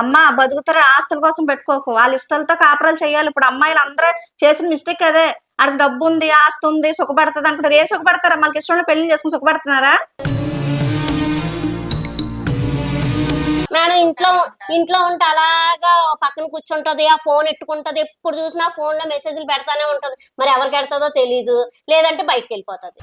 అమ్మ బతుకుతారు? ఆస్తుల కోసం పెట్టుకోకు. వాళ్ళ ఇష్టాలతో కాపురాలు చేయాలి. ఇప్పుడు అమ్మాయిలు అందరూ చేసిన మిస్టేక్ అదే. ఆడికి డబ్బు ఉంది ఆస్తి ఉంది సుఖపడుతుంది అనుకుంటారు. ఏ సుఖపడతారా? మనకి ఇష్టం పెళ్ళి చేసుకుని సుఖపడుతున్నారా? మేడం ఇంట్లో ఇంట్లో ఉంటే అలాగా పక్కన కూర్చుంటది ఆ ఫోన్ ఎట్టుకుంటది. ఎప్పుడు చూసినా ఫోన్లో మెసేజ్లు పెడతానే ఉంటది. మరి ఎవరికి పెడతాదో తెలీదు. లేదంటే బయటకు వెళ్ళిపోతుంది.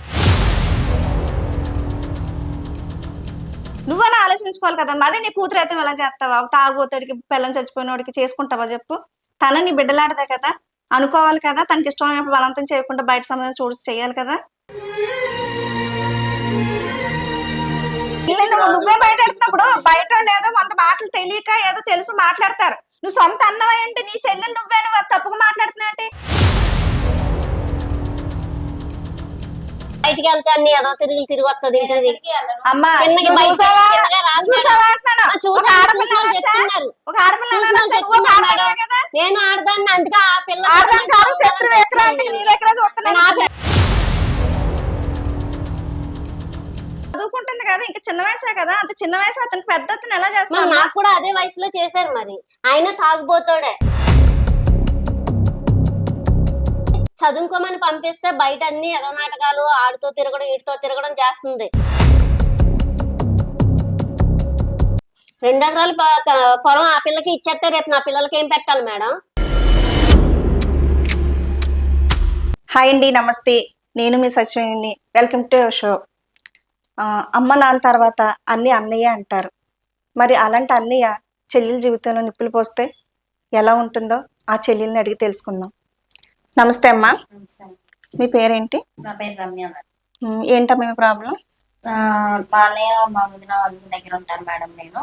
నువ్వైనా ఆలోచించుకోవాలి కదా అదే నీ కూతురు అయితే ఎలా చేస్తావా? తాగుబోతుడికి పిల్లం చచ్చిపోయినోడికి చేసుకుంటావా చెప్పు. తన నీ బిడ్డలాడదే కదా. అనుకోవాలి కదా. తనకి ఇష్టమైనప్పుడు బలవంతం చేయకుండా బయట సంబంధం చూడు చేయాలి కదా. ఇలా నువ్వు నువ్వే బయట ఆడుతున్నప్పుడు బయట వాళ్ళు ఏదో వంద మాటలు తెలియక ఏదో తెలుసు మాట్లాడతారు. నువ్వు సొంత అన్నమై నీ చెల్లెలు నువ్వే నువ్వు తప్పుగా మాట్లాడుతున్నావు నువ్వు ఒక చెప్తున్నారు. ఆడపిల్లవే మేడం. కదా? నేను ఆడదాన్ని అందుకే ఆ పిల్ల చదువుకుంటుంది కదా ఇంకా చిన్న వయసే కదా? అంత చిన్న వయసు అతనికి పెద్ద అతను ఎలా చేస్తాను నాకు కూడా అదే వయసులో చేశారు మరి. ఆయన తాగుబోతాడే. చదువుకోమని పంపిస్తే బయట అన్ని ఎగ నాటకాలు ఆడుతూ తిరగడం ఈడుతో తిరగడం చేస్తుంది. రెండు ఎకరాలు పొలం ఆ పిల్లకి ఇచ్చేస్తే రేపు నా పిల్లలకి ఏం పెట్టాలి మేడం? హాయ్ అండి నమస్తే. నేను మీ సచివేణి వెల్కమ్ టు షో. అమ్మ నాన్న తర్వాత అన్ని అన్నయ్య అంటారు. మరి అలాంటి అన్నయ్య చెల్లెల జీవితంలో నిప్పులు పోస్తే ఎలా ఉంటుందో ఆ చెల్లెల్ని అడిగి తెలుసుకుందాం. నమస్తే అమ్మా. మీ పేరేంటి? నా పేరు రమ్య ఏంటమ్మా మీ ప్రాబ్లం? ఆ, మా అన్నయ్య మా వదిన వాళ్ళ దగ్గర ఉంటాను మేడం నేను.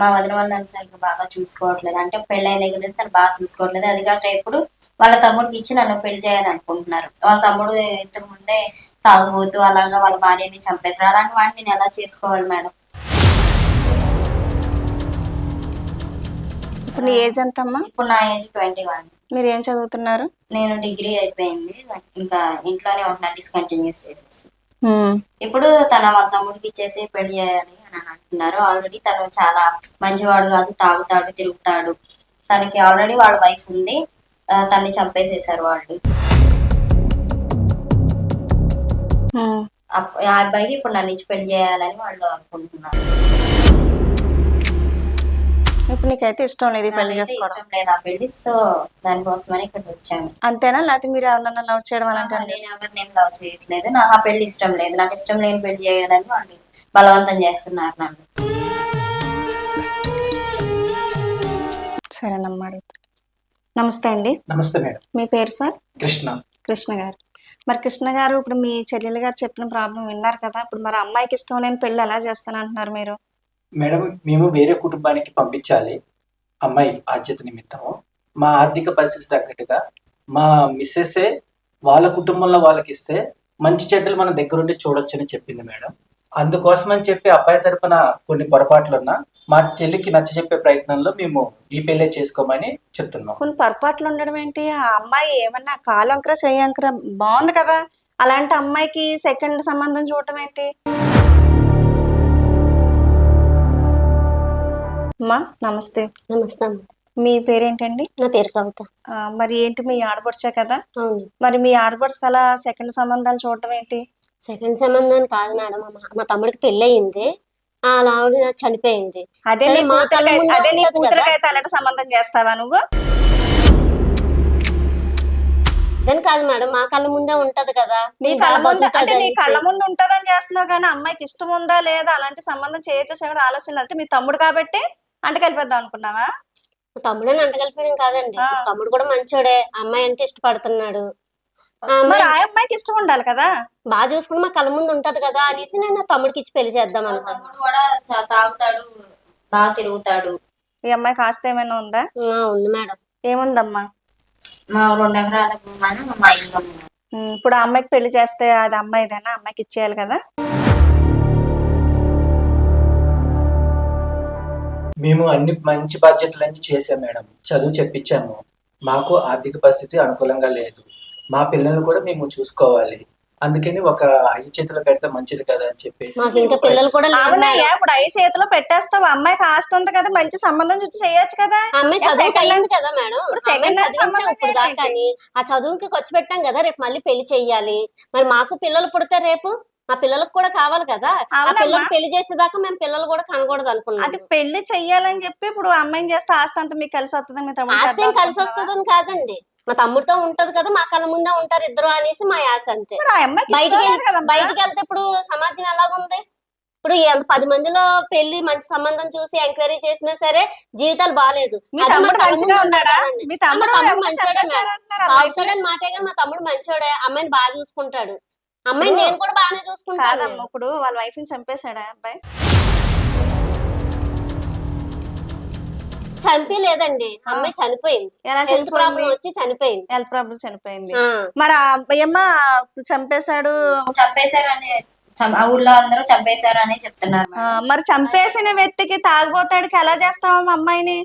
మా వదిన వాళ్ళు నన్ను సరిగ్గా బాగా చూసుకోవట్లేదు. అంటే పెళ్ళైన దగ్గర నుంచి తను బాగా చూసుకోవట్లేదు. అది కాక ఇప్పుడు వాళ్ళ తమ్ముడికి ఇచ్చి నన్ను పెళ్ళి చేయాలి అనుకుంటున్నారు. వాళ్ళ తమ్ముడు ఇంతకు ముందే తాగుబోతూ అలాగా వాళ్ళ భార్యని చంపేశారు అలాంటి వాడిని నేను ఎలా చేసుకోవాలి మేడం? ఇప్పుడు నీ ఏజ్ ఇప్పుడు నా ఏజ్ ట్వంటీ వన్. మీరు ఏం చదువుతున్నారు? నేను డిగ్రీ అయిపోయింది. ఇంకా ఇంట్లోనే ఉంటున్నా డిస్కంటిన్యూస్ చేసేసి. ఇప్పుడు తన వాళ్ళ తమ్ముడికి ఇచ్చేసి పెళ్ళి చేయాలి అని అంటున్నారు. ఆల్రెడీ తను చాలా మంచివాడు కాదు తాగుతాడు తిరుగుతాడు. తనకి ఆల్రెడీ వాళ్ళ వైఫ్ ఉంది. తన్ని చంపేసేసారు వాళ్ళు. ఆ అబ్బాయికి ఇప్పుడు నన్ను ఇచ్చి పెళ్ళి చేయాలని వాళ్ళు అనుకుంటున్నారు. నీకైతే ఇష్టం లేదు ఈ పెళ్ళి చేసుకోవడం. ఇష్టం లేదు ఆ పెళ్ళి సో దానికోసమని ఇక్కడికి వచ్చాను. అంతేనా? లేకపోతే మీరు ఎవరన్నా లవ్ చేయడం అలాంటి నేను ఎవరిని ఏం లవ్ చేయట్లేదు. నాకు ఆ పెళ్ళి ఇష్టం లేదు. నాకు ఇష్టం లేని పెళ్ళి చేయాలని వాళ్ళు బలవంతం చేస్తున్నారు నన్ను. సరేనమ్మా అడుగుతా. నమస్తే అండి. నమస్తే మేడం. మీ పేరు సార్? కృష్ణ. కృష్ణ గారు. మరి కృష్ణ గారు ఇప్పుడు మీ చెల్లెలు గారు చెప్పిన ప్రాబ్లం విన్నారు కదా. ఇప్పుడు మరి అమ్మాయికి ఇష్టం లేని పెళ్ళి ఎలా చేస్తానంటున్నారు మీరు? మేడం మేము వేరే కుటుంబానికి పంపించాలి అమ్మాయి బాధ్యత నిమిత్తము. మా ఆర్థిక పరిస్థితి తగ్గట్టుగా మా మిస్సెస్సే వాళ్ళ కుటుంబంలో వాళ్ళకి ఇస్తే మంచి చెడ్డలు మన దగ్గరుండి చూడొచ్చని చెప్పింది మేడం. అందుకోసం అని చెప్పి అబ్బాయి తరపున కొన్ని పొరపాట్లున్నా మా చెల్లికి నచ్చ చెప్పే ప్రయత్నంలో మేము ఈ పెళ్ళే చేసుకోమని చెప్తున్నాం. కొన్ని పొరపాట్లు ఉండడం ఏంటి? ఆ అమ్మాయి ఏమన్నా కాలంకర చేయంకర బాగుంది కదా. అలాంటి అమ్మాయికి సెకండ్ సంబంధం చూడటం ఏంటి? అమ్మా నమస్తే. నమస్తే. మీ పేరేంటండి? నా పేరు కవిత. మరి ఏంటి మీ ఆడపడిచే కదా? అవును. మరి మీ ఆడపడుచు అలా సెకండ్ సంబంధాలు చూడటం ఏంటి? సెకండ్ సంబంధం కాదు మేడం. మా- తమ్ముడికి పెళ్ళి అయింది ఆవిడ చనిపోయింది. అదే సరే, నీ మా కూతురికై- కళ్ళ ముందే అదే నీ ఉంటది కదా. కూతురికైతే అలాంటి సంబంధం చేస్తావా నువ్వు? దాని కాదు మేడం. మా కళ్ళ ముందే ఉంటది కదా. నీ నేను కళ్ళ బాగా ముందు బతుకుతా అంటే నీ అనేసి. కళ్ళ ముందు ఉంటదని చేస్తున్నావు కానీ అమ్మాయికి ఇష్టం ఉందా లేదా? అలాంటి సంబంధం చేయొచ్చా? ఆలోచన అంటే మీ తమ్ముడు కాబట్టి అంటకెళ్ళిపోద్దాం అనుకున్నావా? తమ్ముడు అని అంటగలిపోయాం కాదండి. ఆ. తమ్ముడు కూడా మంచోడే. అమ్మాయి అంటే ఇష్టపడుతున్నాడు. ఆ మరి అమ్మాయి ఆ అమ్మాయికి ఇష్టం ఉండాలి కదా? బాగా చూసుకుని మా కళ్ళ ముందు ఉంటది కదా అనేసి నేను నా తమ్ముడికి ఇచ్చి పెళ్ళి చేద్దాం వాళ్ళ అనుకున్నాను తమ్ముడు కూడా చా- తాగుతాడు. బాగా తిరుగుతాడు. ఈ అమ్మాయికి ఆస్తి ఏమైనా ఉందా? ఆ, ఉంది మేడం. ఏముందమ్మా? మా రెండు ఎకరాల భూమాను మా ఇల్లు ఉంది. ఉమ్, ఇప్పుడు ఆ అమ్మాయికి పెళ్ళి చేస్తే అది అమ్మాయిదేనా? అమ్మాయికి ఇచ్చేయాలి కదా? మేము అన్ని మంచి బాధ్యతలన్నీ చేసాం మేడం. చదువు చెప్పించాము. మాకు ఆర్థిక పరిస్థితి అనుకూలంగా లేదు. మా పిల్లల్ని కూడా మేము చూసుకోవాలి. అందుకని ఒక అయ్యి చేతిలో పెడితే మంచిది కదా అని చెప్పేసి మాకు ఇంకా పిల్లలు కూడా లేరు మేడం. అవునయ్యా ఇప్పుడు అయ్యి చేతిలో పెట్టేస్తావు. అమ్మాయికి ఆస్తి ఉంది కదా మంచి సంబంధం చూసి చేయొచ్చు కదా. అమ్మాయి చదువుకి కదా మేడం. చదివించాం ఇప్పుడు దాకా? కానీ ఆ చదువుకి ఖర్చు పెట్టాం కదా రేపు మళ్ళీ పెళ్ళి చెయ్యాలి. మరి మాకు పిల్లలు పుడితే రేపు? మా పిల్లలకు కూడా కావాలి కదా. ఆ అవునమ్మా. పిల్లలకు పెళ్ళి చేసేదాకా మేము పిల్లలు కూడా కనకూడదు అది అనుకున్నాం పెళ్ళి చెయ్యాలని చెప్పి ఇప్పుడు అమ్మాయిని చేస్తే ఆస్తి అంతా మీకు కలిసి వస్తుందని మీ తమ్ముడు ఆస్తి ఏం కలిసి వస్తుందని కాదండి. మా తమ్ముడితో ఉంటది కదా మా కళ్ళ ముందే ఉంటారు ఇద్దరు అనేసి మా ఆశ అంతే. మరి ఆ అమ్మాయికి ఇష్టం బయటికి లేదు కదమ్మా. బయటికి వెళ్తే ఇప్పుడు సమాజం ఎలాగుంది? ఇప్పుడు ఎంత పది మందిలో పెళ్ళి మంచి సంబంధం చూసి ఎంక్వైరీ చేసినా సరే జీవితాలు బాగాలేదు మీ తమ్ముడు మంచిగా ఉన్నాడా? మీ తమ్ముడు తమ్ముడు ఎవరిని మంచోడే చంపేశారంటున్నారు అమ్మాయికి? తాగుతాడని మాటే కానీ మా తమ్ముడు మంచోడే. అమ్మాయిని బాగా చూసుకుంటాడు. అమ్మాయిని ఇప్పుడు- నేను కూడా బాగానే చూసుకుంటాను. కాదమ్మా ఇప్పుడు వాళ్ళ వైఫ్ని చంపేశాడా ఆ అబ్బాయి? చంపి లేదండి. అమ్మాయి చనిపోయింది. ఎలా హెల్త్ ప్రాబ్లం చనిపోయింది వచ్చి చనిపోయింది. హెల్త్ ప్రాబ్లం చనిపోయింది. ఆ. మరి ఆ అమ్మాయమ్మ చంపేశాడు? చంపేశారు అని చం- ఆ ఊర్లో అందరూ చంపేశారు అని చెప్తున్నారు ఆ, మేడం. మరి చంపేసిన వ్యక్తికి తాగుబోతాడికి ఎలా చేస్తావమ్మా అమ్మాయిని?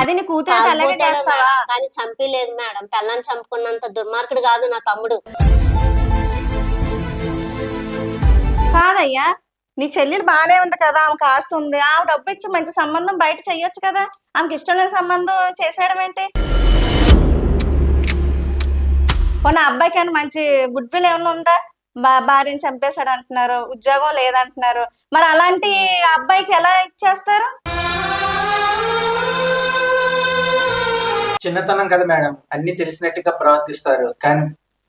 అది నీ కూతురికి అలాగే చేస్తావా? కానీ చంపి లేదు మేడం. పిల్లని చంపుకున్నంత దుర్మార్గుడు కాదు నా తమ్ముడు. కాదయ్యా నీ చెల్లెలు బాగానే ఉంది కదా ఆమెకు ఆస్తి ఉంది ఆమె డబ్బు ఇచ్చి మంచి సంబంధం బయట చెయ్యొచ్చు కదా. ఆమెకి ఇష్టం లేని సంబంధం చేసేయడం ఏంటి? పోనీ అబ్బాయికి ఏమైనా మంచి గుడ్ విల్ ఏమైనా ఉందా? బా భార్యని చంపేశాడు అంటున్నారు ఉద్యోగం లేదంటున్నారు. మరి అలాంటి అబ్బాయికి ఎలా ఇచ్చేస్తారు? చిన్నతనం కదా మేడం. అన్ని తెలిసినట్టుగా ప్రవర్తిస్తారు. కానీ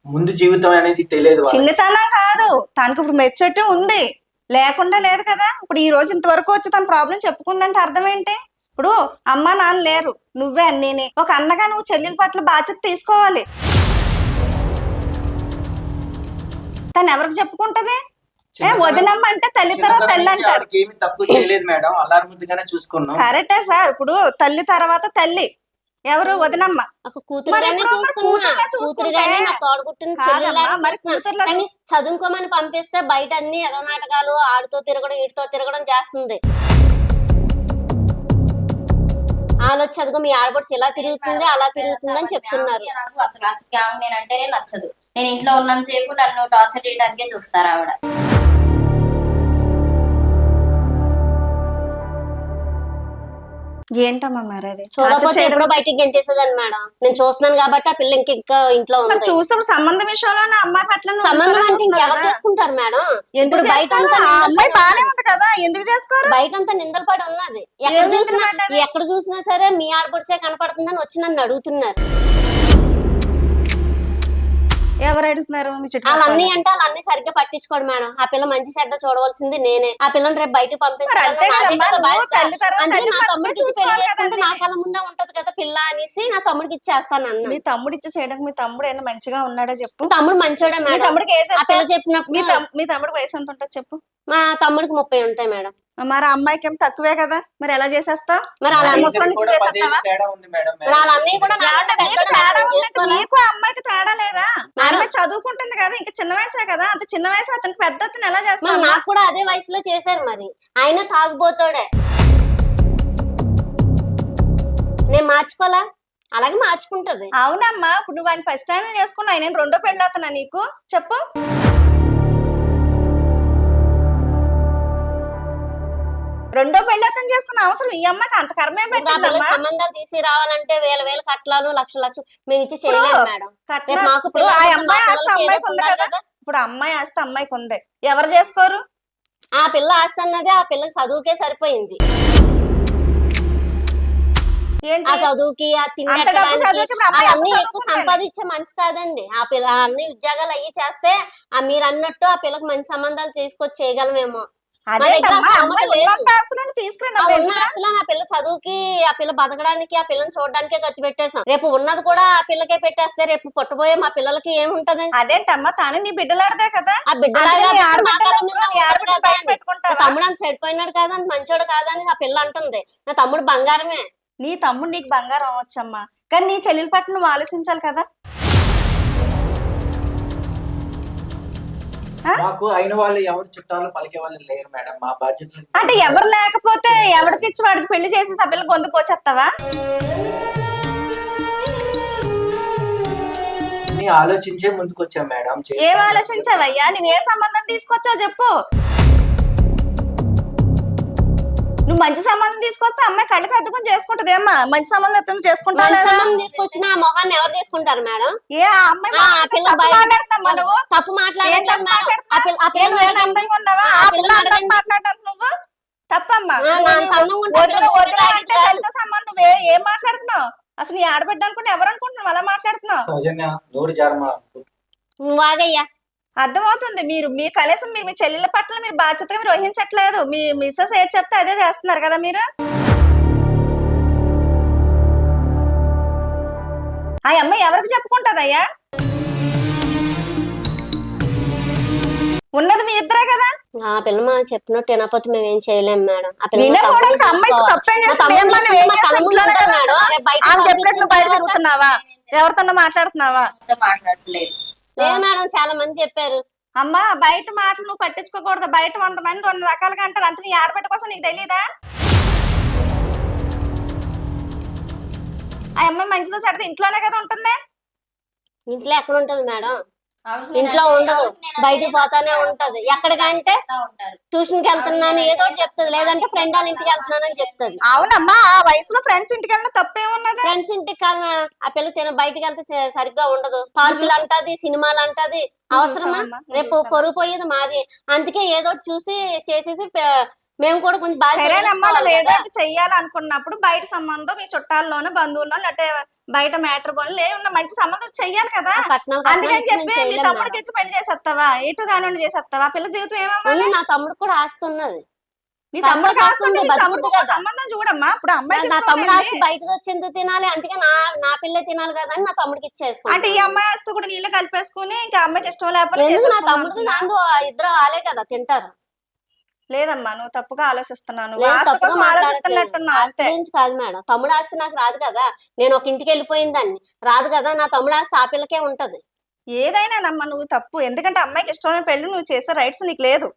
ముందు జీవితం అనేది తెలియదు. చిన్నతనం కాదు. తనకు ఇప్పుడు మెచ్చట్టు ఉంది. లేకుండా లేదు కదా. ఇప్పుడు ఈ రోజు ఇంతవరకు వచ్చి తన ప్రాబ్లం చెప్పుకుందంటే అర్థం ఏంటి? ఇప్పుడు అమ్మ నాన్న లేరు. నువ్వే అన్నీని. ఒక అన్నగా నువ్వు చెల్లెల పట్ల బాధ్యత తీసుకోవాలి. తను ఎవరికి చెప్పుకుంటది? వదినమ్మ అంటే తల్లి తర్వాత తల్లి అంటారు. ఆవిడకి ఏమీ తక్కువ చేయలేదు మేడం. అల్లారు ముద్దుగానే చూసుకున్నాం. కరెక్టే సార్. ఇప్పుడు తల్లి తర్వాత తల్లి. ఎవరు వదినమ్మ. చదువుకోమని పంపిస్తే బయట అన్ని ఎదో నాటకాలు ఆడుతూ తిరగడం ఈడుతో తిరగడం చేస్తుంది. ఆలోచి చదువు మీ ఆడపడుచు ఇలా తిరుగుతుంది అలా తిరుగుతుంది అని చెప్తున్నారు. అసలు అసలు నేనంటేనే నచ్చదు. నేను ఇంట్లో ఉన్నంతసేపు నన్ను టార్చర్ చేయడానికే చూస్తారు ఆవిడ. ఏంటమ్మా మరి అది? చూడకపోతే చేయడం- ఎప్పుడో బయటికి గెంటేసేదాన్ని మేడం. నేను చూస్తున్నాను కాబట్టి ఆ పిల్ల ఇంక ఇంకా ఇంట్లో మరి ఉంది. చూసినప్పుడు సంబంధం విషయంలో అమ్మాయి పట్ల నువ్వు సంబంధం అంటే ఇంకెవరు కదా. చేసుకుంటారు మేడం? ఎందుకు ఇప్పుడు బయట చేస్తారు? అంతా ఆ నిందలు అమ్మాయి బానే ఉంది కదా ఎందుకు చేసుకోరు బయట అంతా నిందలు పడి ఉన్నది. ఎక్కడ నిందలు చూసినా? ఎక్కడ చూసినా సరే మీ ఆడపడిచే కనపడుతుందని వచ్చి నన్ను అడుగుతున్నారు. ఎవరు అడుగుతున్నారు మీ చుట్టూ వాళ్ళ అన్ని అంటే వాళ్ళ అన్ని సరిగ్గా పట్టించుకోడు మేడం. ఆ పిల్ల మంచి చెడ్డ చూడవలసింది నేనే. ఆ పిల్లని రేపు బయటకు మరి అంతే పంపించాలి కదమ్మా, నువ్వు తల్లి తర్వాత అంటే తల్లి నా భర్తనే తమ్ముడికి ఇచ్చి పెళ్ళి చూసుకోవాలి చేసుకుంటే కదండి. నా కళ్ళ ముందే ఉంటది కదా పిల్ల అనేసి నా తమ్ముడికి ఇచ్చేస్తాను అన్న. మీ తమ్ముడు ఇచ్చి చేయడానికి మీ తమ్ముడు ఏమైనా మంచిగా ఉన్నాడో చెప్పు? తమ్ముడు మంచోడే మీ మేడం. తమ్ముడికి ఆ? పిల్ల మీ చెప్పినప్పుడు తమ్- మీ తమ్ముడు వయసు ఎంత ఉంటుంది చెప్పు? మా తమ్ముడికి ముప్పై ఉంటాయి మేడం. మరి అమ్మాయికి ఏం తక్కువే కదా? మరి ఎలా చేసేస్తావు? మరి అలా ముసలి నుంచి చేసేస్తావా? తేడా ఉంది మేడం. మరి వాళ్ళ అన్నయ్య కూడా నా ఏమంటే కన్నా మీకు పెద్దోడు తేడా మేడం, ఉందంటే చేసుకోవాలా? మీకు ఆ అమ్మాయికి తేడా లేదా. ఆమె చదువుకుంటుంది కదా ఇంకా చిన్న వయసే కదా అంత చిన్న వయసు అతనికి పెద్ద అతను ఎలా మరి చేస్తావు నాకు కూడా అదే వయసులో చేశారు మరి. ఆయన తాగుబోతాడే. నేను మార్చుకోలా అలాగే మార్చుకుంటది. అవునమ్మా ఇప్పుడు నువ్వు ఆయన ఫస్ట్ టైం చేసుకున్నా నేను రెండో పెళ్ళి అవుతున్నా నీకు? చెప్పు. రెండో పెళ్ళి అతను చేసుకున్న అవసరం. ఈ అమ్మాయికి అంత కర్మే పెట్టిందమ్మా? సంబంధాలు తీసి రావాలంటే వేల వేల కట్టాలు లక్ష లక్షలు మేము ఇచ్చి చేయలేము మేడం. కట్నం- రేపు మాకు ఇప్పుడు ఆ పిల్లలు అమ్మాయి ఆస్తి అమ్మాయికి ఉంది ఉండాలి కదా? కదా. ఇప్పుడు అమ్మాయి ఆస్తి అమ్మాయికి ఉంది. ఎవరు చేసుకోరు? ఆ పిల్ల ఆస్తి అన్నది ఆ పిల్లకి చదువుకే సరిపోయింది. ఏంటి? ఆ చదువుకి ఆ అంత డబ్బు ఇప్పుడు అమ్మాయి ఎంత ఎక్కువ? సంపాదించే మనిషి కాదండి. ఆ పిల్ల అన్ని ఉద్యోగాలు అయ్యి చేస్తే ఆ మీరు అన్నట్టు ఆ పిల్లకి మంచి సంబంధాలు తీసుకొచ్చి చేయగలమేమో. అసలు నా పిల్ల చదువుకి ఆ పిల్ల బతకడానికి ఆ పిల్లని చూడడానికే ఖర్చు పెట్టేశాం. రేపు ఉన్నది కూడా ఆ పిల్లకే పెట్టేస్తే రేపు పుట్టబోయే మా పిల్లలకి ఏముంటది? అదేంటమ్మా తాను నీ బిడ్డలాడదే కదా. ఆ బిడ్డలాగా తమ్ముడు అంత చెడిపోయినాడు కాదని మంచోడు కాదని ఆ పిల్ల అంటుంది. నా తమ్ముడు బంగారమే. నీ తమ్ముడు నీకు బంగారం అవ్వచ్చమ్మా. కానీ నీ చెల్లెల పట్ల నువ్వు ఆలోచించాలి కదా. మాకు అయిన వాళ్ళు ఎవరు చుట్టాలు పలికే వాళ్ళు లేరు మేడం. మా బాధ్యతలు అంటే ఎవరు లేకపోతే ఎవరికి ఇచ్చి వాడికి పెళ్ళి చేసి సభ్యులు గొంతు కోసేస్తావా? ఆలోచించే ముందుకు వచ్చాం మేడం. ఏం ఆలోచించావయ్యా? నువ్వు ఏ సంబంధం తీసుకొచ్చావు చెప్పు. నువ్వు మంచి సంబంధం తీసుకొస్తే అమ్మాయి కళ్ళకి అద్దుకుని చేసుకుంటది. అమ్మా మంచి సంబంధం ఎత్తుకుని చేసుకుంటా మంచి లేదా? సంబంధం తీసుకొచ్చిన ఆ మొహాన్ని ఎవరు చేసుకుంటారు మేడం? ఏ ఆ అమ్మాయి ఆ, పిల్ల తప్పు బయట- నువ్వు? తప్పు ఏం మాట్లాడట్లేదు తప్పు మేడం. ఆ పిల్ల ఆ పిల్ల. అందంగా ఉన్నావా? ఆ పిల్ల అడగండి. మాట్లాడాలి నువ్వు? తప్పమ్మా. ఆ, నువ్వు నా నీ అందంగా ఉంటే వదిన నువ్వు వదిన ఇలా అంటే ఇట్లా- తనతో సంబంధం నువ్వు ఏ- ఏం మాట్లాడుతున్నావు? అసలు నీ ఆడబిడ్డ అనుకుంటే ఎవరు అనుకుంటున్నావు? అలా మాట్లాడుతున్నావు? సౌజన్య నోరు జారమా నువ్వు ఆగయ్యా. అర్థమవుతుంది. మీరు మీ కనీసం మీరు మీ చెల్లెల పట్ల మీరు బాధ్యతగా మీరు వహించట్లేదు. మీ మిస్సెస్ ఏది చెప్తే అదే చేస్తున్నారు కదా మీరు? ఆ అమ్మాయి ఎవరికి చెప్పుకుంటదయ్యా? ఉన్నది మీ ఇద్దరే కదా? ఆ పిల్ల మా చెప్పినట్టు వినకపోతే మేము ఏం చేయలేం మేడం. ఆ పిల్ల ఎవరితో మాట్లాడుతున్నావా? మాట్లాడట్లేదు. లేదు మేడం చాలా మంది చెప్పారు. అమ్మా బయట మాటలు నువ్వు పట్టించుకోకూడదు. బయట వంద మంది వంద రకాలుగా అంటారు. అంత నీ ఆడబిడ్డ కోసం నీకు తెలీదా? ఆ అమ్మాయి మంచిదో చెడ్డదో ఇంట్లోనే కదా ఉంటుంది? ఇంట్లో ఎక్కడ ఉంటది మేడం? ఇంట్లో ఉండదు బయటికి పోతానే ఉంటది. ఎక్కడికంటే ట్యూషన్కి వెళ్తున్నాను ఏదో చెప్తుంది. లేదంటే ఫ్రెండ్ వాళ్ళ ఇంటికి వెళ్తున్నానని చెప్తుంది. అవునమ్మా ఆ వయసులో ఫ్రెండ్స్ ఇంటికి వెళ్ళిన తప్పేమున్నది? ఫ్రెండ్స్ ఇంటికి కాదు ఆ పిల్ల తిన బయటికి వెళ్తే సరిగ్గా ఉండదు. పార్కులు అంటది సినిమాలు అంటది అవసరమా? రేపు? పొరుగు పోయేది మాది. అందుకే ఏదో ఒకటి చూసి చేసేసి మేము కూడా కొంచెం బాగా సరేనమ్మా నువ్వు ఏదో చేసుకోవాలి ఒకటి చెయ్యాలనుకున్నప్పుడు బయట సంబంధం మీ చుట్టాల్లోనూ బంధువుల్లో లేకపోతే బయట మ్యాటర్ పనులు ఏమన్నా మంచి సంబంధం చెయ్యాలి కదా. అందుకని చెప్పి మీ తమ్ముడికి మేడం. ఇచ్చి పెళ్ళి చేసేస్తావా? ఎటు కానివ్వండి చేసేస్తావా? పిల్ల జీవితం ఏమవ్వాలి? ఉంది, నా తమ్ముడు కూడా ఆస్తున్నది. నీ తమ్ముడు కాస్తుంది తమ్ముడు. సంబంధం చూడమ్మా. ఇప్పుడు నా తమ్ముడు లేనిది. ఆస్తి బయటకు వచ్చింది తినాలి? అందుకే నా నా పిల్లే తినాలి కదా అని నా తమ్ముడికి అంటే ఈ అమ్మాయి ఆస్తి కూడా నీళ్ళు కలిపేసుకుని ఇంకా అమ్మాయికి ఇష్టం లేకపోతే నా అనుకున్నా? నాందు ఇద్దరు వాళ్ళే కదా తింటారు. లేదమ్మా నువ్వు తప్పుగా ఆలోచిస్తున్నాను ఆస్తి కోసం అంతే గురించి కాదు మేడం. తమ్ముడు ఆస్తి నాకు రాదు కదా. నేను ఒక ఇంటికి వెళ్ళిపోయిందాన్ని రాదు కదా నా తమ్ముడు ఆస్తి ఆ పిల్లకే ఉంటది. ఏదైనా నమ్మ నువ్వు తప్పు. ఎందుకంటే అమ్మాయికి ఇష్టమైన పెళ్ళి నువ్వు చేసే రైట్స్ నీకు లేదు.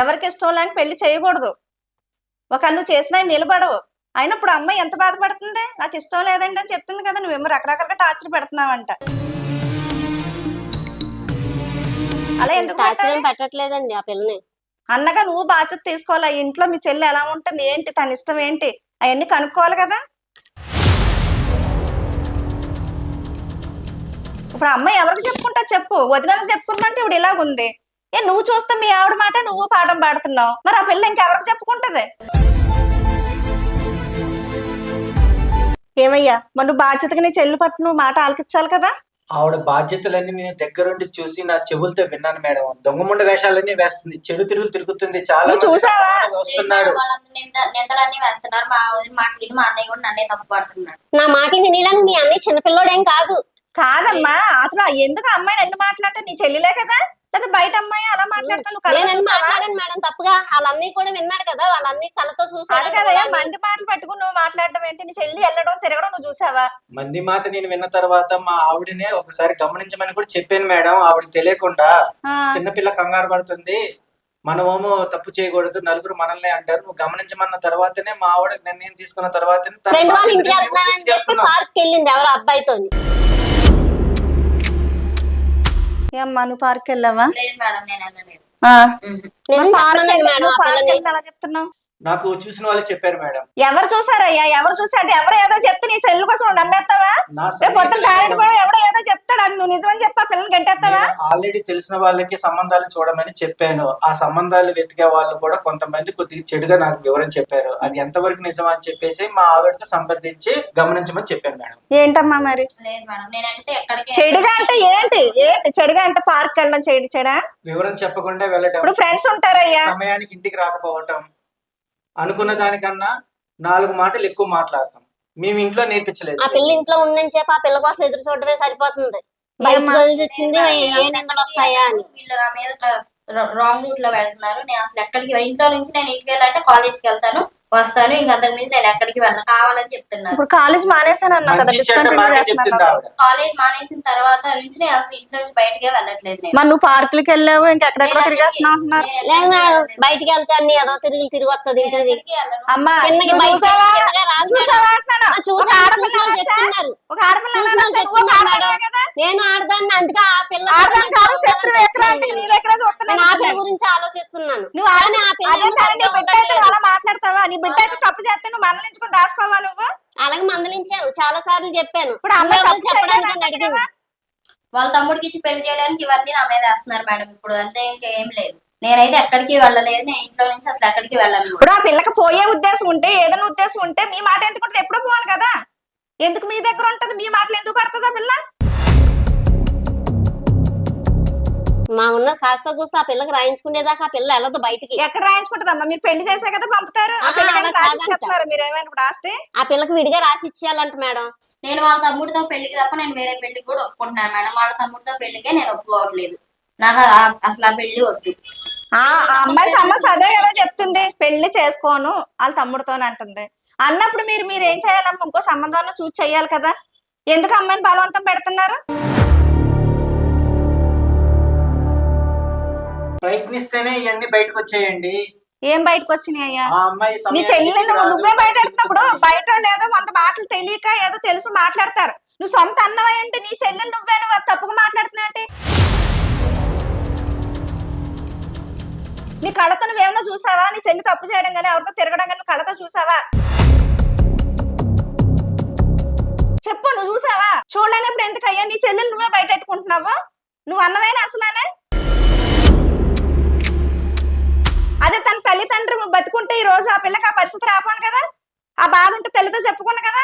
ఎవరికి ఇష్టం లేని పెళ్ళి చేయకూడదు. ఒక నువ్వు చేసినా నిలబడవు. అయినా ఇప్పుడు అమ్మాయి ఎంత బాధపడుతుంది? నాకు ఇష్టం లేదండి అని చెప్తుంది కదా నువ్వేమో రకరకాలుగా టార్చర్ పెడుతున్నావంట. అలా ఎందుకు టార్చర్ పెట్టట్లేదండి ఆ పిల్లని. అన్నగా నువ్వు బాధ్యత తీసుకోవాలి? ఇంట్లో మీ చెల్లి ఎలా ఉంటుంది? ఏంటి? తన ఇష్టం ఏంటి? అవన్నీ కనుక్కోవాలి కదా? ఇప్పుడు అమ్మాయి ఎవరికి చెప్పుకుంటా చెప్పు? వదినకు చెప్పుకుందంటే ఇప్పుడు ఇలాగుంది. ఏ నువ్వు చూస్తే మీ ఆవిడ మాట నువ్వు పాఠం పాడుతున్నావు. మరి ఆ పిల్ల ఇంకెవరికి చెప్పుకుంటది? ఏమయ్యా? మరి నువ్వు బాధ్యతగా నీ చెల్లి పట్టు నువ్వు మాట ఆలకించాలి కదా? ఆవిడ బాధ్యతలన్నీ నేను దగ్గరుండి చూసి నా చెవులతో విన్నాను మేడం. దొంగముండ వేషాలన్నీ వేస్తుంది. చెడు తిరుగులు తిరుగుతుంది. చాలా చూసావా? వస్తున్నాడు. వాళ్ళందరూ నింద నిందలన్నీ వేస్తున్నారు. మా అన్నయ్య కూడా నన్నే తప్పు పడుతున్నాడు నా మాటలు వినడానికి మీ అన్నయ్య చిన్నపిల్లోడు కాదు. కాదమ్మా. అసలు ఎందుకు అమ్మాయి రెండు మాట్లాడితే నీ చెల్లిలే కదా. లేదా బయట అమ్మాయి అలా మాట్లాడతా నువ్వు కళ్ళతో నేనని చూసావా? మాట్లాడాను మేడం తప్పుగా. వాళ్ళ అన్నయ్య కూడా విన్నాడు కదా వాళ్ళ అన్నయ్య కళ్ళతో చూసాడు కదయ్యా మంది మాటలు పట్టుకుని నువ్వు మాట్లాడడం ఏంటి? నీ చెల్లి వెళ్ళడం తిరగడం నువ్వు చూసావా మంది మాట నేను విన్న తర్వాత మా ఆవిడనే ఒకసారి గమనించమని కూడా చెప్పాను మేడం ఆవిడ తెలియకుండా. చిన్నపిల్ల కంగారు పడుతుంది. మనమేమో తప్పు చేయకూడదు నలుగురు మనల్ని అంటారు. నువ్వు గమనించమన్న తర్వాతనే మా ఆవిడ నిర్ణయం తీసుకున్న చేస్తున్నాం. పార్క్ వెళ్ళింది ఎవరో అబ్బాయితో ఏమ్మా నువ్వు పార్క్ వెళ్ళావా? లేదు మేడం నేను వెళ్ళలేదు. పార్క్ చెప్తున్నావు? నాకు చూసిన వాళ్ళే చెప్పారు మేడం. ఎవరు చూసారయ్యా? ఎవరు చూసాడు ఎవరు ఏదో చెప్తే నీ చెల్లి కోసం నమ్మేస్తావా? నా రేపు. కూడా ఎవడో ఏదో చెప్తాడు? అది నువ్వు నిజమని చెప్పి పిల్లల్ని గంటేస్తావా? ఆల్రెడీ తెలిసిన వాళ్ళకి సంబంధాలు చూడమని చెప్పాను. ఆ సంబంధాలు వెతికే వాళ్ళు కూడా కొంతమంది కొద్దిగా చెడుగా నాకు వివరం చెప్పారు. అది ఎంతవరకు నిజం అని చెప్పేసి మా ఆవిడతో సంప్రదించి గమనించమని చెప్పాను మేడం. ఏంటమ్మా మరి? లేదు మేడం. నేనంటే ఎక్కడికి చెడుగా అంటే ఏంటి? ఏంటి? చెడుగా అంటే పార్క్ వెళ్ళడం చెడు చెడా? వివరం చెప్పకుండా వెళ్ళటం. ఇప్పుడు ఫ్రెండ్స్ ఉంటారయ్యా. సమయానికి ఇంటికి రాకపోవటం. అనుకున్న దానికన్నా నాలుగు మాటలు ఎక్కువ మాట్లాడతాం. మేము ఇంట్లో నేర్పించలేదు. ఆ పిల్ల ఇంట్లో ఉందని చెప్పి ఆ పిల్ల కోసం ఎదురు చూడటమే సరిపోతుంది. బయటకు వచ్చింది ఏ నిందలు వస్తాయా? అని. వీళ్ళు నా మీద రాంగ్ రూట్లో వెళ్తున్నారు. నేను అసలు ఎక్కడికి ఇంట్లో నుంచి నేను ఇంటికి వెళ్ళాలంటే కాలేజ్కి వెళ్తాను. వస్తాను. ఇంక అంతకు మీద నేను ఎక్కడికి వెళ్ళను. కావాలని చెప్తున్నాను ఇప్పుడు కాలేజ్ మానేసాను అన్నా కదా కాలేజ్ మానేసిన తర్వాత నుంచి నేను అసలు ఇంట్లో నుంచి బయటకే వెళ్ళట్లేదు నేను. మరి నువ్వు పార్కులకి వెళ్ళావు ఇంకెక్కడెక్కడ తిరిగేస్తున్నావు అంటున్నారు. నేను లేదు ఎక్కడికి మేడం వెళ్ళలేదు. బయటికి వెళ్తే అన్ని ఏదో తిరిగి తిరిగి వస్తుంది నేను. అమ్మా ఆడదాన్ని అందుకే ఆ పిల్ల నేను గురించి ఆలోచిస్తున్నాను. నువ్వు అదే కానీ నీ బిడ్డ అయితే. అలా మాట్లాడతావా? నీ బిడ్డ అయితే తప్పు చేస్తే నువ్వు మందలించుకుని దాచుకోవా నువ్వు? అలాగే మందలించాను. చాలా సార్లు చెప్పాను. ఇప్పుడు అమ్మాయి తప్పు చెప్పడానికి అడిగింది? వాళ్ళ తమ్ముడికి ఇచ్చి పెళ్ళి చేయడానికి ఇవన్నీ నా మీద వేస్తున్నారు మేడం. ఇప్పుడు అంతే ఇంకేం లేదు. నేనైతే ఎక్కడికి వెళ్ళలేదు. నేను ఇంట్లో నుంచి అసలు ఎక్కడికి వెళ్ళను. ఇప్పుడు ఆ పిల్లకి పోయే ఉద్దేశం ఉంటే ఏదైనా ఉద్దేశం ఉంటే మీ మాట ఎందుకు ఎప్పుడూ పోను కదా. ఎందుకు మీ దగ్గర ఉంటది? మీ మాటలు ఎందుకు పడుతుంది ఆ పిల్ల? మా ఉన్న కాస్త కూస్త ఆ పిల్లకి రాయించుకునేదాకా ఆ పిల్ల వెళ్ళదు బయటికి. ఎక్కడ రాయించుకుంటది అమ్మా మీరు పెళ్ళి చేసే కదా పంపుతారు. ఆ పిల్లకి రాసి. ఇచ్చేస్తున్నారు మీరు ఏమైనా ఇప్పుడు ఆస్తే? ఆ పిల్లకి విడిగా రాసి ఇచ్చేయాలంట మేడం. నేను వాళ్ళ తమ్ముడితో పెళ్ళికి తప్ప నేను వేరే పెళ్ళికి కూడా ఒప్పుకుంటున్నాను మేడం. వాళ్ళ తమ్ముడితో పెళ్ళికే నేను ఒప్పుకోవట్లేదు. నాకు అసలు ఆ పెళ్ళి వద్దు. ఆ అమ్మాయి సమస్య అదే కదా చెప్తుంది. పెళ్ళి చేసుకోను వాళ్ళ తమ్ముడితోనే అంటుంది. అన్నప్పుడు మీరు మీరు ఏం చేయాలమ్మా? ఇంకో సంబంధం చూసి చెయ్యాలి కదా. ఎందుకు అమ్మాయిని బలవంతం పెడుతున్నారు? ప్రయత్నిస్తేనే ఇవన్నీ బయటకు వచ్చాయండి ఏం బయటకు వచ్చినాయి అయ్యా? ఆ అమ్మాయి నీ చెల్లెలు నువ్వు. నువ్వే బయటెడుతున్నప్పుడు బయట ఏదో వంద మాటలు తెలియక ఏదో తెలుసు మాట్లాడతారు. నువ్వు సొంత అన్నమయ్యంటే నీ చెల్లెలు నువ్వే నువ్వు తప్పుగా మాట్లాడుతున్నావు నీ కళ్ళతో నువ్వేమన్నా చూసావా? నీ చెల్లి తప్పు చేయడం కానీ ఎవరితో తిరగడం కానీ కళ్ళతో చూసావా? చెప్పు నువ్వు చూసావా? చూడలేనప్పుడు ఎందుకు అయ్యా నీ చెల్లెలు నువ్వే బయట పెట్టుకుంటున్నావు నువ్వు అన్నమైన అసలానే? అదే తన తల్లిదండ్రి బతుకుంటే ఈ రోజు ఆ పిల్లకి ఆ పరిస్థితి రాపాను కదా? ఆ బాధ ఉంటే తల్లితో చెప్పుకున్నా కదా?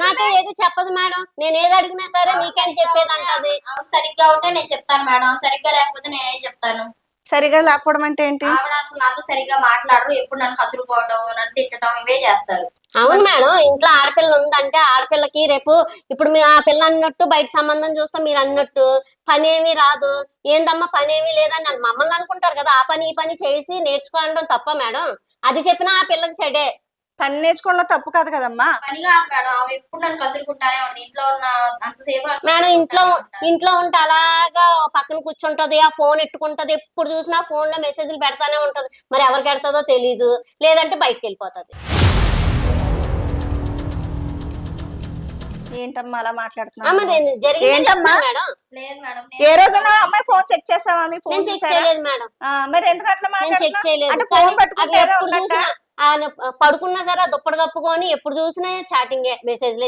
నాకే ఏది చెప్పదు మేడం. నేను ఏది అడిగినా సరే నీకేం చెప్పేది అంటది. సరిగ్గా ఉంటే నేను చెప్తాను మేడం. సరిగ్గా లేకపోతే నేనేం చెప్తాను. సరిగా లేకపోవడం అంటే ఏంటి? ఆవిడ అసలు నాతో సరిగ్గా మాట్లాడరు. ఎప్పుడు నన్ను కసురుకోవడం నన్ను తిట్టడం ఇవే చేస్తారు. అవును మేడం ఇంట్లో ఆడపిల్ల ఉందంటే ఆడపిల్లకి రేపు ఇప్పుడు మీ ఆ పిల్ల అన్నట్టు బయట సంబంధం చూస్తే మీరు అన్నట్టు పని ఏమీ రాదు. ఏందమ్మా పని ఏమీ లేదని నన్ను మమ్మల్ని అనుకుంటారు కదా ఆ పని ఈ పని చేసి నేర్చుకోవడం తప్ప మేడం. అది చెప్పినా ఆ పిల్లకి చెడే. పని నేర్చుకోవడంలో తప్పు కాదు కదమ్మా. పని కాదు మేడం ఆవిడ ఎప్పుడు నన్ను కసురుకుంటానే ఉంటుంది ఇంట్లో ఉన్న అంతసేపు మేడం ఇంట్లో. ఇంట్లో ఉంటే అలాగా పక్కన కూర్చుంటది ఆ ఫోన్ ఎట్టుకుంటది ఎప్పుడు చూసినా ఫోన్లో మెసేజ్లు పెడతానే ఉంటది. మరి ఎవరికి పెడతాదో తెలీదు లేదంటే బయటకు వెళ్ళిపోతుంది. ఏంటమ్మా అలా మాట్లాడుతున్నావు? మేడం. ఏ రోజైనా అమ్మాయి ఫోన్ చెక్ చేసావా? నీ ఫోన్ నేను చెక్ చూసారా? చేయలేదు మేడం. ఆ, మరి ఎందుకు అట్లా ఫోన్ పట్టుకుంటే ఎప్పుడు ఆయన పడుకున్నా సరే ఆ దుప్పటి కప్పుకొని ఎప్పుడు చూసినా చాటింగ్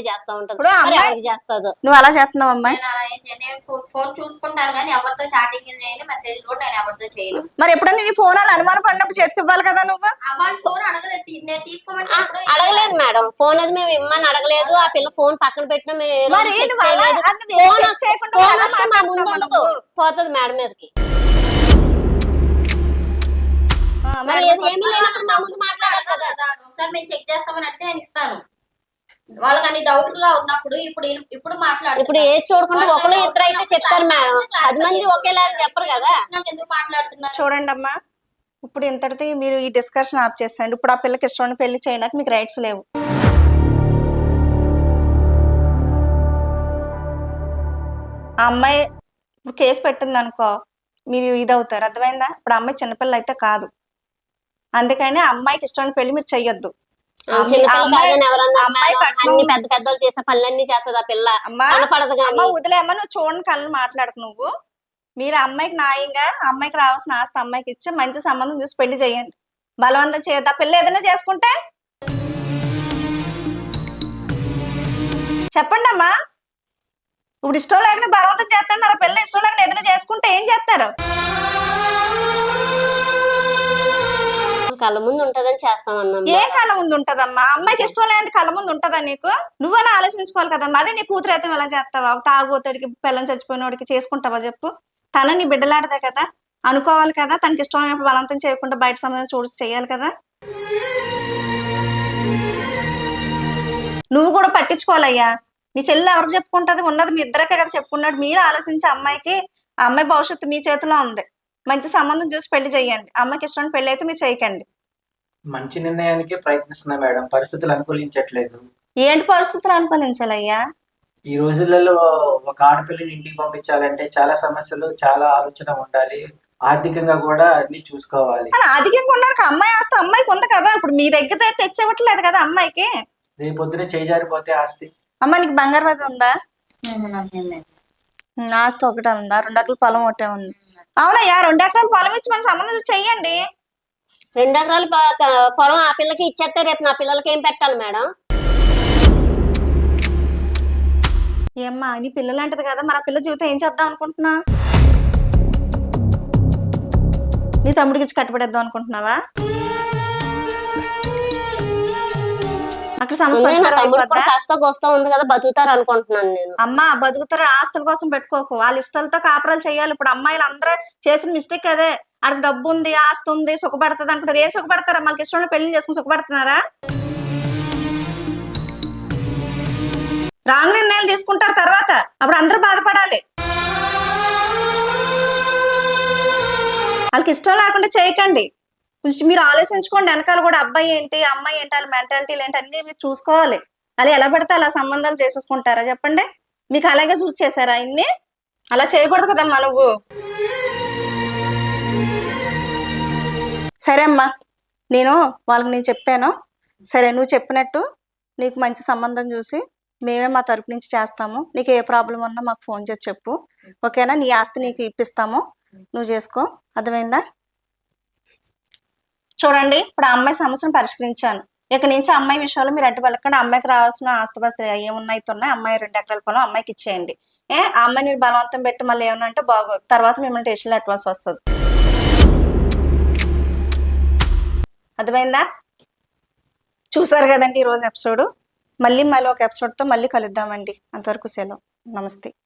చేస్తా ఆ మరి అమ్మాయి- ఎవరికి చేస్తుందో. నువ్వు అలా చేస్తున్నావు అమ్మాయి? ఫోన్ చూసుకుంటాను కానీ ఎవరితో చాటింగ్ చేయను మెసేజ్ కూడా నేను ఎవరితో చేయను. మరి ఎప్పుడైనా నీ ఫోన్ అలా అనుమానం పడినప్పుడు చేతికి ఇవ్వాలి కదా నువ్వు? ఆ వాళ్ళ ఫోన్ అడగలేదు. నేను ఎప్పుడో అడగలేదు మేడం. ఫోన్ అది మేము ఇమ్మని అడగలేదు. ఆ పిల్ల ఫోన్ పక్కన పెట్టినా మేము ఫోన్ వస్తే మా ముందు ఉండదు? పోతుంది మేడం మీదకి. మరి మరి ఏది ఏమీ లేనప్పుడు మా ముందు మాట్లాడాలి కదా. ఒకసారి మేము చెక్ చేస్తామని అడిగితే నేను ఇస్తాను. వాళ్ళకి అన్ని డౌట్గా ఉన్నప్పుడు ఇప్పుడు ఇప్పుడు మాట్లాడు ఇప్పుడు ఏది చూడకుండా ఒకరు ఇద్దరు అయితే చెప్తారు మేడం. పది మంది ఒకేలాగా చెప్పరు కదా. ఎందుకు మాట్లాడుతున్నారు? చూడండి అమ్మా ఇప్పుడు ఇంతటితో మీరు ఈ డిస్కషన్ ఆప్ చేసండి ఇప్పుడు ఆ పిల్లకి ఇష్టమైన పెళ్ళి చేయడానికి మీకు రైట్స్ లేవు. ఆ అమ్మాయి ఇప్పుడు కేసు పెట్టింది అనుకో మీరు ఇది అవుతారు అర్థమైందా? ఇప్పుడు అమ్మాయి చిన్నపిల్ల అయితే కాదు. అందుకని అమ్మాయికి ఇష్టమైన పెళ్ళి మీరు చెయ్యొద్దు. పెద్ద పెద్దలు చేసే పనులన్నీ చేస్తుంది ఆ పిల్ల. అమ్మా వదిలేమ్మా నువ్వు చూడండి కళ్ళు మాట్లాడకు నువ్వు. మీరు అమ్మాయికి న్యాయంగా ఆ అమ్మాయికి రావాల్సిన ఆస్తి అమ్మాయికి ఇచ్చి మంచి సంబంధం చూసి పెళ్ళి చేయండి. బలవంతం చేయొద్దు. ఆ పిల్ల ఏదైనా చేసుకుంటే? చెప్పండి అమ్మా. ఇప్పుడు ఇష్టం లేకుండా బలవంతం చేస్తున్నారు ఆ పిల్ల ఇష్టం లేకుండా ఏదైనా చేసుకుంటే ఏం చేస్తారు? కళ్ళ ముందు ఉంటదని చేస్తామన్నాం ఏ కళ్ళ ముందు ఉంటదమ్మా? అమ్మాయికి ఇష్టం లేని కళ్ళ ముందు ఉంటదా నీకు? నువ్వైనా ఆలోచించుకోవాలి కదమ్మా. అదే నీ కూతురు అయితే ఎలా చేస్తావా? తాగుబోతుడికి పిల్లని చచ్చిపోయినోడికి చేసుకుంటావా చెప్పు? తన నీ బిడ్డలాడదా కదా? అనుకోవాలి కదా? తనకి ఇష్టం లేనప్పుడు బలవంతం చేయకుండా బయట సంబంధం చూసి చేయాలి కదా? నువ్వు కూడా పట్టించుకోవాలయ్యా. నీ చెల్లి ఎవరికి చెప్పుకుంటది? ఉన్నది మీ ఇద్దరికే కదా చెప్పుకున్నాడు. మీరు ఆలోచించి అమ్మాయికి ఆ అమ్మాయి భవిష్యత్తు మీ చేతిలో ఉంది. మంచి సంబంధం చూసి పెళ్ళి చేయండి అమ్మాయికి ఇష్టం పెళ్ళి అయితే మీరు చేయకండి. మంచి నిర్ణయానికే ప్రయత్నిస్తున్నా మేడం. పరిస్థితులు అనుకూలించట్లేదు. ఏంటి పరిస్థితులు అనుకూలించాలయ్యా? ఈ రోజులలో ఒక ఆడపిల్లని ఇంటికి పంపించాలంటే చాలా సమస్యలు చాలా ఆలోచన ఉండాలి. ఆర్థికంగా కూడా అన్ని చూసుకోవాలి. అధికంగా ఉన్నాక అమ్మాయి ఆస్తి అమ్మాయికి ఉంది కదా. ఇప్పుడు మీ దగ్గర తెచ్చివ్వట్లేదు కదా అమ్మాయికి. రేపు పొద్దున చేజారిపోతే ఆస్తి. అమ్మ నీకు బంగారు అది ఉందా? ఆస్తి ఒకటే ఉందా? రెండు ఎకరాల పొలం ఒకటే ఉంది. అవునయ్యా రెండు ఎకరాల పొలం ఇచ్చి మన సంబంధం చెయ్యండి. రెండు ఎకరాల పొలం ఆ పిల్లకి ఇచ్చేస్తే రేపు నా పిల్లలకి ఏం పెట్టాలి మేడం? ఏమ్మా నీ పిల్లలు అంటది కదా మన పిల్ల జీవితం ఏం చేద్దాం అనుకుంటున్నా? నీ తమ్ముడికి ఇచ్చి కట్టుబడేద్దాం అనుకుంటున్నావా? అక్కడ కాస్త ఉంది కదా బతుకుతారు అనుకుంటున్నాను నేను. అమ్మ బతుకుతారు ఆస్తుల కోసం పెట్టుకోకు. వాళ్ళ ఇష్టాలతో కాపురాలు చేయాలి. ఇప్పుడు అమ్మాయిలు అందరూ చేసిన మిస్టేక్ అదే. ఆడికి డబ్బు ఉంది ఆస్తి ఉంది సుఖపడుతుంది అనుకుంటారు. ఏ సుఖపడతారా? మనకి ఇష్టం ఉన్న పెళ్ళి చేసుకుని సుఖపడుతున్నారా? రాంగ్ నిర్ణయాలు తీసుకుంటారు తర్వాత. అప్పుడు అందరూ బాధపడాలి. వాళ్ళకి ఇష్టం లేకుండా చేయకండి. కొంచెం మీరు ఆలోచించుకోండి వెనకాల కూడా అబ్బాయి ఏంటి అమ్మాయి ఏంటి వాళ్ళ మెంటాలిటీలు ఏంటి అన్ని మీరు చూసుకోవాలి. అలా ఎలా పడితే అలా సంబంధాలు చేసేసుకుంటారా చెప్పండి? మీకు అలాగే చూసి చేశారా ఇన్ని? అలా చేయకూడదు కదమ్మా నువ్వు. సరే అమ్మా నేను వాళ్ళకి నేను చెప్పాను. సరే నువ్వు చెప్పినట్టు నీకు మంచి సంబంధం చూసి మేమే మా తరపు నుంచి చేస్తాము. నీకు ఏ ప్రాబ్లం ఉన్నా మాకు ఫోన్ చేసి చెప్పు. ఓకేనా? నీ ఆస్తి నీకు ఇప్పిస్తాము. నువ్వు చేసుకో. అర్థమైందా? చూడండి ఇప్పుడు ఆ అమ్మాయి సమస్యను పరిష్కరించాను. ఇక నుంచి అమ్మాయి విషయంలో మీరు అడ్డు పలకండి అమ్మాయికి రావాల్సిన ఆస్తిపాస్తులు ఏమున్నాయి ఉన్నాయి అమ్మాయి రెండు ఎకరాల పొలం అమ్మాయికి ఇచ్చేయండి. ఏ ఆ అమ్మాయి మీరు బలవంతం పెట్టి మళ్ళీ ఏమన్నా అంటే బాగోదు తర్వాత మిమ్మల్ని టేషన్లో అడ్వాన్స్ వస్తుంది. అర్థమైందా? చూసారు కదండి ఈరోజు ఎపిసోడ్? మళ్ళీ మళ్ళీ ఒక ఎపిసోడ్తో మళ్ళీ కలుద్దామండి. అంతవరకు సెలవు. నమస్తే.